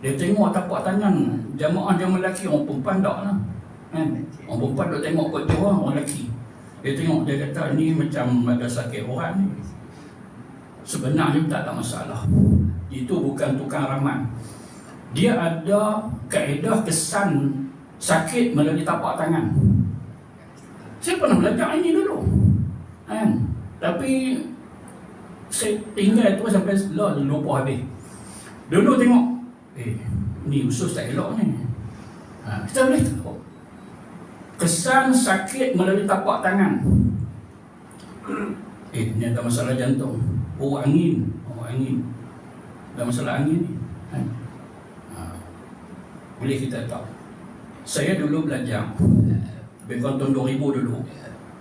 Dia tengok tapak tangan jamaah jamaah lelaki orang perempuan tak lah. Kan? Orang perempuan duk tengok kot tu orang lelaki. Dia tengok dia kata ni macam ada sakit orang ni. Sebenarnya tak ada masalah. Itu bukan tukang ramal. Dia ada kaedah kesan sakit melalui tapak tangan. Saya pernah belajar ini dulu. Kan? Tapi saya tinggal tu sampai lah lupa habis. Dulu tengok, eh ni usus tak elok ni. Ha, kita boleh tahu. Kesan sakit melalui tapak tangan. Eh, ni ada masalah jantung. Oh, angin. Oh, angin. Ada masalah angin. Ha. Ha. Boleh kita tahu. Saya dulu belajar. Kurang tahun 2000 dulu.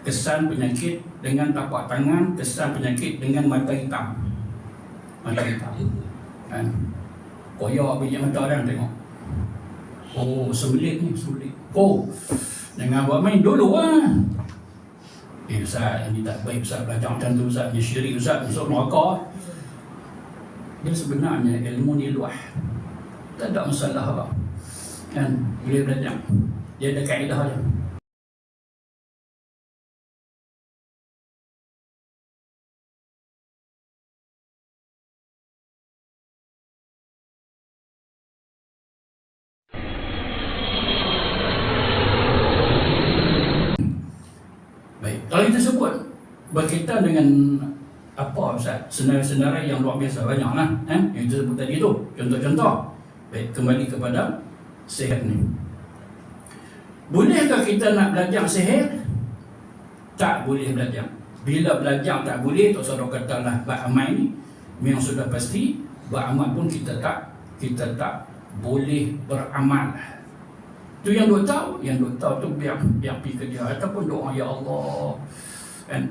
Kesan penyakit dengan tapak tangan, kesan penyakit dengan mata hitam. Mata hitam. Kan? Koyak biji mata orang tengok. Oh, sebelit ni, sebelit. Oh, jangan buat main dulu lah. Eh Ustaz, ini tak baik Ustaz belajar macam tu Ustaz. Ini syirik Ustaz, masuk neraka. Dia sebenarnya ilmu ni luah. Tak ada masalah apa. Kan, boleh belajar. Dia ada kaedah dia. Kalau kita sebut berkaitan dengan apa Ustaz? Senarai-senarai yang luar biasa banyak lah eh? Yang kita sebut tadi tu, contoh-contoh Baik, kembali kepada sehat ni Bolehkah kita nak belajar sehat? Tak boleh belajar Bila belajar tak boleh, tak saudara kata lah Beramal ni, memang sudah pasti Beramal pun kita tak Kita tak boleh beramal Tu yang duk tahu, yang duk tahu tu biar biar pergi kerja ataupun doa ya Allah. Kan?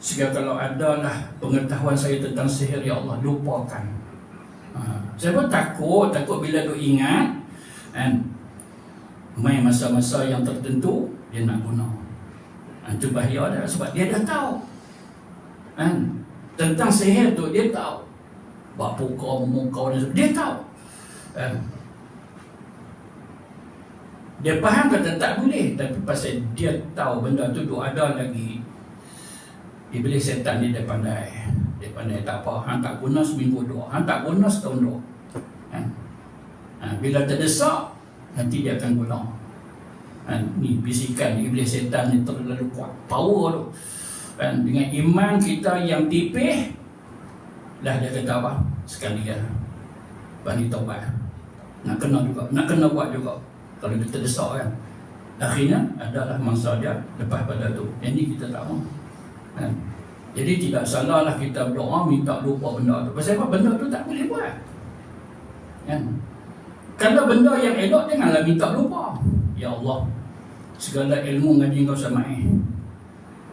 Sehingga kalau ada lah pengetahuan saya tentang sihir ya Allah lupakan. Ha. Saya pun takut, takut bila duk ingat kan main masa-masa yang tertentu dia nak guna. Ha, itu bahaya dah sebab dia dah tahu. Kan? Tentang sihir tu dia tahu. Pukul, memukau dan sebagainya. Dia tahu. Kan? Dia faham kata tak boleh Tapi pasal dia tahu benda tu duk ada lagi. Iblis setan ni dia pandai. Dia pandai tak apa. Han tak guna seminggu dua Han tak guna setahun dua ha? Ha, Bila terdesak Nanti dia akan guna. Ha, Ni bisikan Iblis setan ni terlalu kuat. Power tu. Kan? Dengan iman kita yang tipih Dah dia kata apa? Sekali ya Bani taubat. Nak kena juga. Nak kena buat juga kalau kita desak kan. Akhirnya adalah mangsa dia lepas pada tu. Yang ni kita tak mahu. Kan? jadi tidak salah lah kita berdoa minta lupa benda tu. Pasal apa? Benda tu tak boleh buat. Kan? Kalau benda yang elok janganlah minta lupa. Ya Allah segala ilmu ngaji kau sama eh.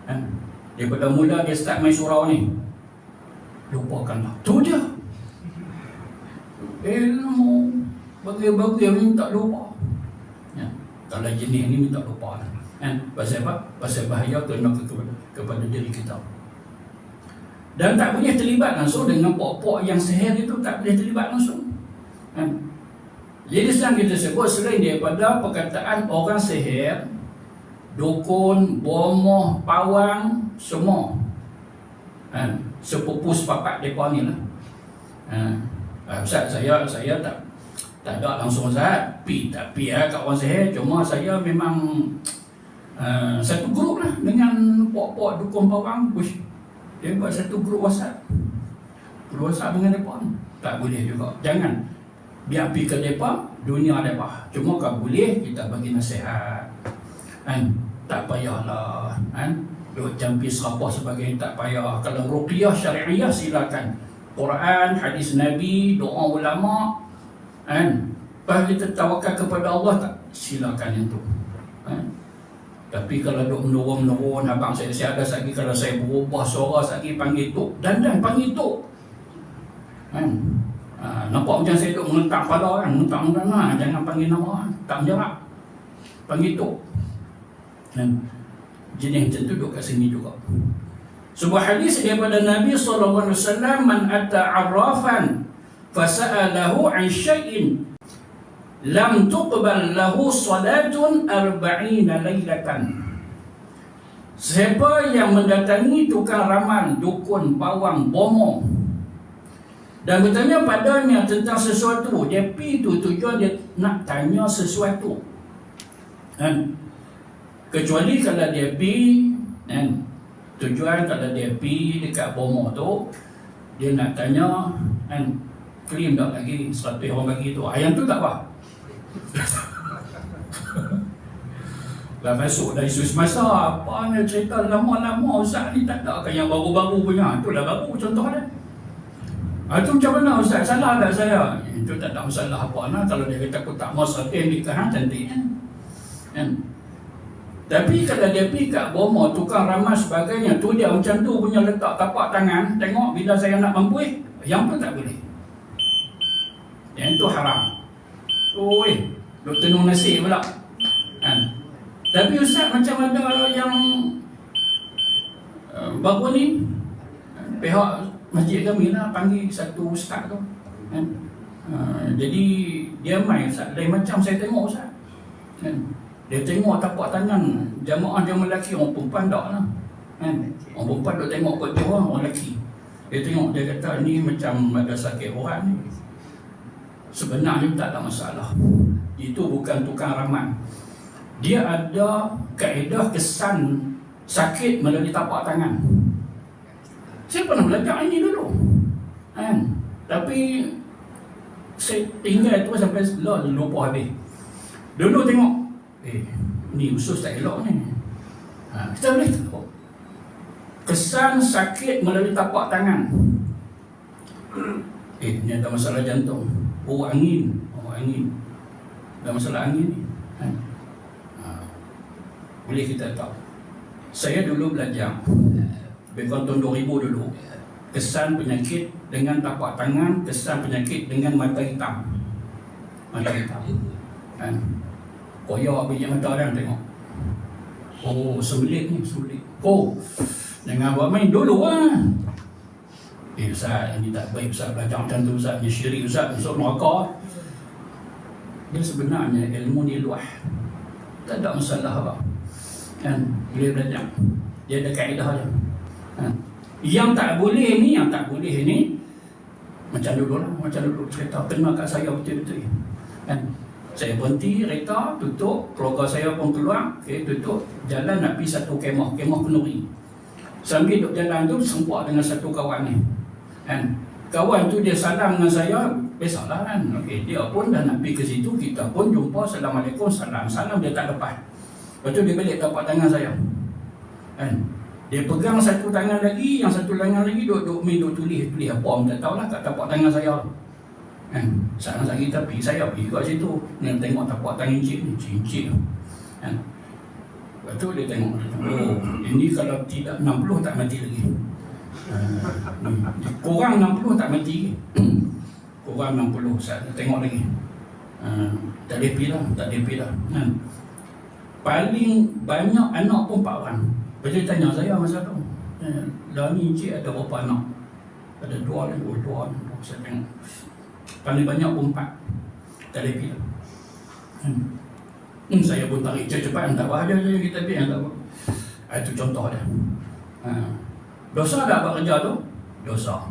Kan? Daripada mula dia start main surau ni lupakanlah. Tu dia ilmu. Bagi-bagi minta lupa. Kalau jenis ni minta lupa lah. kan? Pasal apa? Pasal bahaya kena kepada, kepada diri kita. Dan tak boleh terlibat langsung dengan pok-pok yang seher itu tak boleh terlibat langsung kan? Jadi sekarang kita sebut selain daripada perkataan orang seher dukun, bomoh, pawang semua kan? Sepupu sepapak mereka ni lah. Ha. Ustaz saya saya tak tak ada langsung Ustaz pi tak pi ya kat orang seher cuma saya memang uh, satu grup lah dengan pok-pok dukun pawang Uish, dia buat satu grup WhatsApp. Grup WhatsApp dengan mereka. Tak boleh juga. Jangan. Biar pi ke mereka dunia mereka cuma kalau boleh kita bagi nasihat. Kan? Tak payahlah. Kan? Duk jampi serapah sebagainya tak payah. Kalau ruqyah syariah silakan. Quran, hadis Nabi, doa ulama kan? Lepas kita tawakal kepada Allah tak? Silakan yang tu kan? tapi kalau duk menurun-menurun abang saya, ada lagi kalau saya berubah suara lagi panggil tu dan dan panggil tu kan? Ha, nampak macam saya duk mengentak pada kan mengentak mengentak ha, jangan panggil nama tak menjawab. Panggil tu kan jenis macam tu duduk kat sini juga. Sebuah hadis daripada Nabi SAW man atta arrafan fasa'alahu an syai'in lam tuqbal lahu salatun arba'ina laylatan Siapa yang mendatangi tukang ramal, dukun, pawang, bomo dan bertanya padanya tentang sesuatu, dia pergi tu tujuan dia nak tanya sesuatu. Kan? Kecuali kalau dia pergi, kan? Tujuan kalau dia pergi dekat bomo tu, dia nak tanya, kan? Krim tak lagi, seratus orang bagi tu. Ayam tu tak apa. Dah masuk dari isu semasa Apa ni cerita lama-lama Ustaz ni tak ada kan yang baru-baru punya. Itu dah baru contoh dia. Itu macam mana Ustaz? Salah tak saya? Itu tak ada masalah apa nah. Kalau dia kata aku tak mau sakit nikahan cantik kan? Kan? Tapi kalau dia pergi kat bomo tukang ramas sebagainya tu dia macam tu punya letak tapak tangan. Tengok bila saya nak mampu yang pun tak boleh yang tu haram. Oi duk tenung nasi pula. Kan? Tapi Ustaz macam ada yang uh, baru ni? Pihak masjid kami lah panggil satu ustaz tu. Kan? Uh, jadi dia main Ustaz. Lain macam saya tengok Ustaz. Kan? dia tengok tapak tangan jamaah dia lelaki orang perempuan tak lah. Kan? orang perempuan duk tengok kot dia orang lelaki. Dia tengok dia kata ni macam ada sakit orang ni sebenarnya tak ada masalah itu bukan tukang ramal dia ada kaedah kesan sakit melalui tapak tangan. Saya pernah belajar ini dulu. Kan? Tapi saya tinggal tu sampai lah lupa habis. Dulu tengok, eh, ni usus tak elok ni. Ha, kita boleh tengok. Kesan sakit melalui tapak tangan. Eh, ni ada masalah jantung. Oh, angin. Oh, angin. Ada masalah angin ni. Ha boleh kita tahu. Saya dulu belajar lebih tahun 2000 dulu kesan penyakit dengan tapak tangan, kesan penyakit dengan mata hitam. Mata hitam. Kan? Koyak biji mata orang tengok. Oh, sulit ni, sulit. Oh, jangan buat main dulu ah. Eh, Ustaz, ini tak baik Ustaz belajar macam tu Ustaz. Ini syirik Ustaz, masuk neraka. Dia sebenarnya ilmu ni luah. Tak ada masalah apa. Kan? Boleh belajar. Dia ada kaedah dia. Kan? yang tak boleh ni yang tak boleh ni macam dulu lah. Macam dulu cerita kena kat saya betul-betul kan? Saya berhenti kereta tutup. Keluarga saya pun keluar. Okay, tutup. Jalan nak pergi satu kemah. Kemah penuri sambil duduk jalan tu sempat dengan satu kawan ni kan? Kawan tu dia salam dengan saya biasalah kan. Okay, dia pun dah nak pergi ke situ kita pun jumpa Assalamualaikum. Salam salam dia tak lepas. Lepas tu dia balik tapak tangan saya. Kan? Dia pegang satu tangan lagi Yang satu tangan lagi duk, duk, duk, duk tulis Tulis apa orang tak tahulah kat tapak tangan saya. Kan? Sekarang lagi tapi saya pergi kat situ Dia tengok tapak tangan cik ni Cik-cik kan? Lepas tu dia tengok Oh ini kalau tidak 60 tak mati lagi uh, Kurang 60 tak mati Kurang 60 saya tengok lagi uh, Tak ada pergi lah Tak ada pergi lah kan? paling banyak anak pun empat orang. Lepas dia tanya saya masa tu. Eh, dah ni encik ada berapa anak? Ada dua dan dua, dua. Saya tengok. Paling banyak pun empat. Tak ada bila. Hmm. hmm. saya pun tarik cepat-cepat. Tak apa ada je kita. Ah, itu contoh dia. Ha. Dosa ada apa kerja tu? Dosa.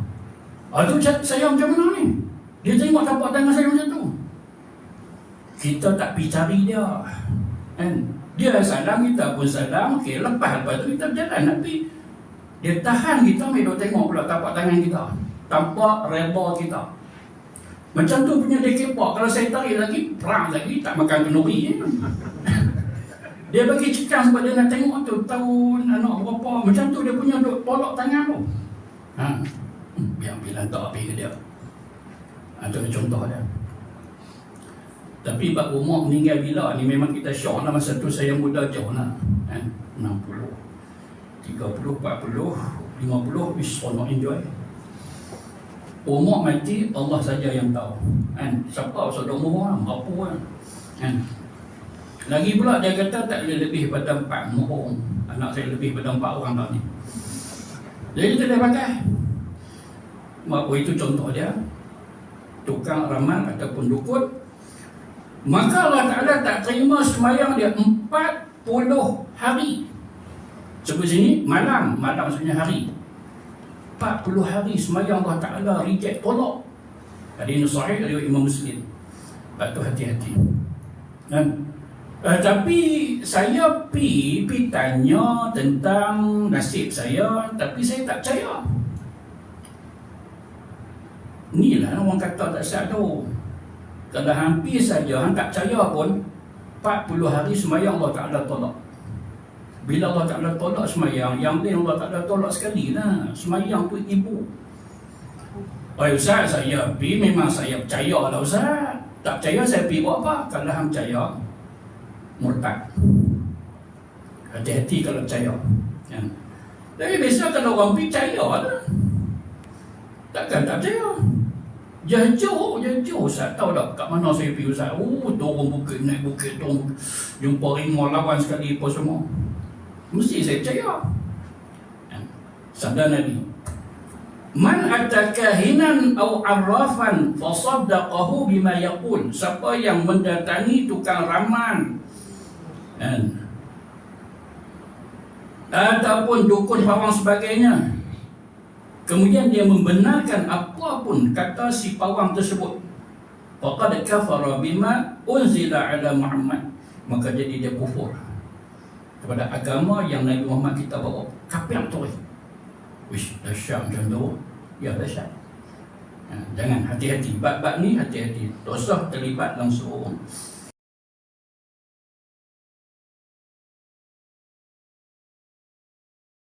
Ah, itu saya macam mana ni? Dia tengok tapak tangan saya macam tu. Kita tak pergi cari dia. Kan? Dia salam, kita pun salam. Okey, lepas lepas tu kita berjalan. Tapi dia tahan kita, ambil tengok pula tapak tangan kita. Tampak reba kita. Macam tu punya dia kepak. Kalau saya tarik lagi, perang lagi, tak makan kenuri. Dia bagi cekang sebab dia nak tengok tu. Tahun anak berapa. Macam tu dia punya duk tolak tangan tu. Ha. Biar bilang tak ke dia. Itu ha, contoh dia. Tapi Pak Umar meninggal bila ni memang kita syok lah masa tu saya muda jauh lah kan? 60 30, 40, 50 Wish so not enjoy Umar mati Allah saja yang tahu kan? Siapa saudara umur lah Berapa kan? kan? Lagi pula dia kata tak boleh lebih pada 4 umur Anak saya lebih pada 4 orang tak ni. Jadi kita dah pakai. Mak itu contoh dia. Tukang ramal ataupun dukun maka Allah Ta'ala tak terima semayang dia 40 hari. Sebut sini malam. Malam maksudnya hari. 40 hari semayang Allah Ta'ala reject tolak. Ada ini sahih dari Imam Muslim. Lepas tu hati-hati. Kan? Uh, tapi saya pi pi tanya tentang nasib saya tapi saya tak percaya. Inilah orang kata tak siap tu. Kalau hampir saja hang tak percaya pun 40 hari semayang Allah Ta'ala tolak. Bila Allah Ta'ala tolak semayang, yang lain Allah Ta'ala tolak sekali lah. Semayang tu ibu. Oh Ustaz, saya pi memang saya percaya lah Ustaz. Tak percaya saya pi buat apa? Kalau hang percaya, murtad. Hati-hati kalau percaya. Ya. Tapi biasa kalau orang percaya lah. Takkan tak percaya. Jauh, jauh Ustaz. Tahu tak kat mana saya pergi Ustaz? Oh, turun bukit, naik bukit, turun. Jumpa rimau lawan sekali apa semua. Mesti saya percaya. Ya. Sabda Nabi. Man atakahinan au arrafan fasaddaqahu bima yaqul. Siapa yang mendatangi tukang raman kan? ataupun dukun pawang sebagainya. Kemudian dia membenarkan apapun kata si pawang tersebut. Faqad kafara bima unzila ala Muhammad. Maka jadi dia kufur kepada agama yang Nabi Muhammad kita bawa. Kafir tu wish dahsyat macam tu. Ya dahsyat. Ha, jangan hati-hati. Bab-bab ni hati-hati. Dosa terlibat langsung